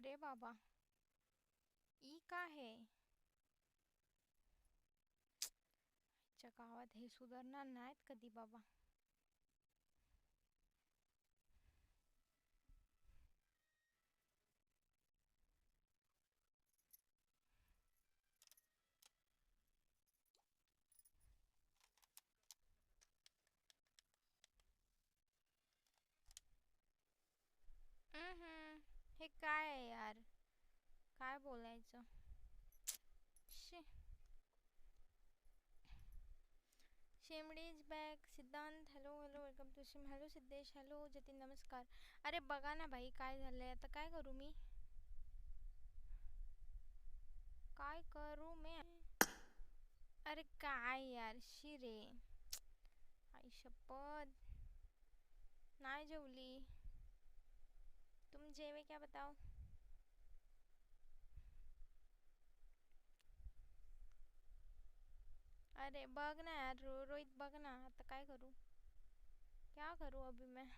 अरे बाबा ई का है? चकावत हे सुधारणार नाहीत कधी बाबा हम्म हे काय आहे यार, काय बोलायचं? शी शेमडी is back Siddhant hello hello welcome to शिम hello Siddhesh hello Jatin, नमस्कार. अरे बघा ना भाई काय आता काय करू मी? काय करू मी? अरे काय यार, शिरे. आई शपथ. नाही जेवली. तुम जेवे क्या बताओ? अरे बघ ना यार, रो, रोहित बघ ना, आता काय करू? क्या करूँ अभी मैं?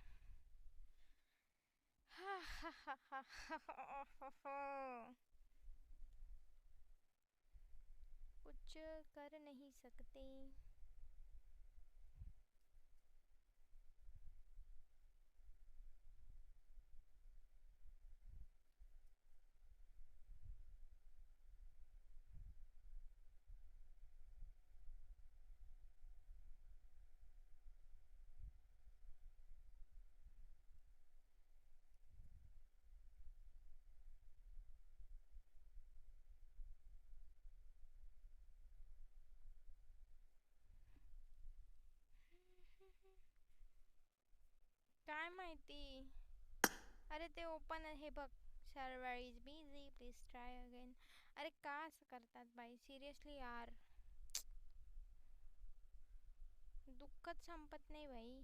कुछ कर नहीं सकते काय माहिती. अरे ते ओपन आहे बघ. Server is busy please try again अरे का असं करतात बाई? सिरियसली यार. दुःखच संपत नाही बाई.